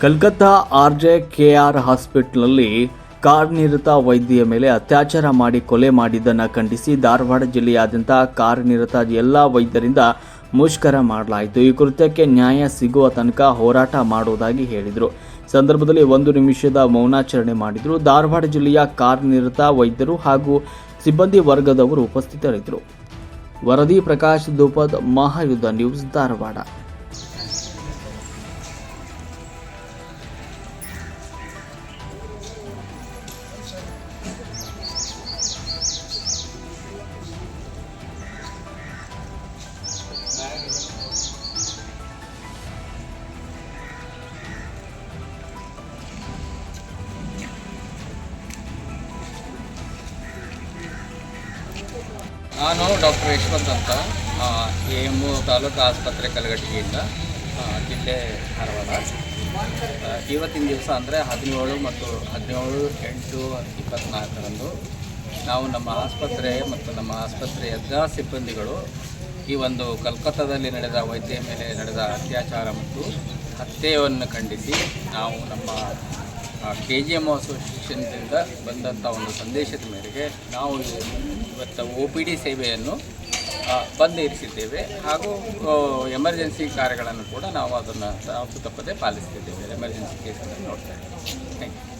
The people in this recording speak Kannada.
ಕಲ್ಕತ್ತಾ ಕೆ ಆರ್ ಹಾಸ್ಪಿಟಲ್ನಲ್ಲಿ ಕಾರ್ನಿರತ ವೈದ್ಯೆಯ ಮೇಲೆ ಅತ್ಯಾಚಾರ ಮಾಡಿ ಕೊಲೆ ಮಾಡಿದ್ದನ್ನು ಖಂಡಿಸಿ ಧಾರವಾಡ ಜಿಲ್ಲೆಯಾದ್ಯಂತ ಕಾರ್ನಿರತ ಎಲ್ಲ ವೈದ್ಯರಿಂದ ಮುಷ್ಕರ ಮಾಡಲಾಯಿತು. ಈ ಕೃತ್ಯಕ್ಕೆ ನ್ಯಾಯ ಸಿಗುವ ತನಕ ಹೋರಾಟ ಮಾಡುವುದಾಗಿ ಹೇಳಿದರು. ಸಂದರ್ಭದಲ್ಲಿ ಒಂದು ನಿಮಿಷದ ಮೌನಾಚರಣೆ ಮಾಡಿದರು. ಧಾರವಾಡ ಜಿಲ್ಲೆಯ ಕಾರ್ನಿರತ ವೈದ್ಯರು ಹಾಗೂ ಸಿಬ್ಬಂದಿ ವರ್ಗದವರು ಉಪಸ್ಥಿತರಿದ್ದರು. ವರದಿ ಪ್ರಕಾಶ್ ದುಪದ್ ಮಹಾಯುದ್ಧ ನ್ಯೂಸ್ ಧಾರವಾಡ. ನಾನು ಡಾಕ್ಟರ್ ಯಶವಂತ್ ಅಂತ. ಎ ಎಂ ತಾಲೂಕು ಆಸ್ಪತ್ರೆ ಕಲಘಟಗಿಯಿಂದ ಆ, ಜಿಲ್ಲೆ ಧಾರವಾಡ. ಇವತ್ತಿನ ದಿವಸ ಅಂದರೆ ಹದಿನೇಳು ಮತ್ತು ಹದಿನೇಳು ಎಂಟು ಇಪ್ಪತ್ತ್ನಾಲ್ಕರಂದು ನಾವು ನಮ್ಮ ಆಸ್ಪತ್ರೆ ಮತ್ತು ನಮ್ಮ ಆಸ್ಪತ್ರೆಯ ಎಲ್ಲ ಸಿಬ್ಬಂದಿಗಳು ಈ ಒಂದು ಕಲ್ಕತ್ತಾದಲ್ಲಿ ನಡೆದ ವೈದ್ಯ ಮೇಲೆ ನಡೆದ ಅತ್ಯಾಚಾರ ಮತ್ತು ಹತ್ಯೆಯನ್ನು ಖಂಡಿಸಿ ನಾವು ನಮ್ಮ ಕೆ ಜಿ ಎಂ ಅಸೋಸಿಯೇಷನ್ದಿಂದ ಬಂದಂಥ ಒಂದು ಸಂದೇಶದ ಮೇರೆಗೆ ನಾವು ಇವತ್ತು ಒ ಪಿ ಡಿ ಸೇವೆಯನ್ನು ಬಂದ್ ಇರಿಸಿದ್ದೇವೆ ಹಾಗೂ ಎಮರ್ಜೆನ್ಸಿ ಕಾರ್ಯಗಳನ್ನು ಕೂಡ ನಾವು ಅದನ್ನು ತಪ್ಪು ತಪ್ಪದೆ ಪಾಲಿಸ್ತಿದ್ದೇವೆ. ಎಮರ್ಜೆನ್ಸಿ ಕೇಸ್ಗಳನ್ನು ನೋಡ್ತಾ ಇದ್ದೇವೆ. Thank you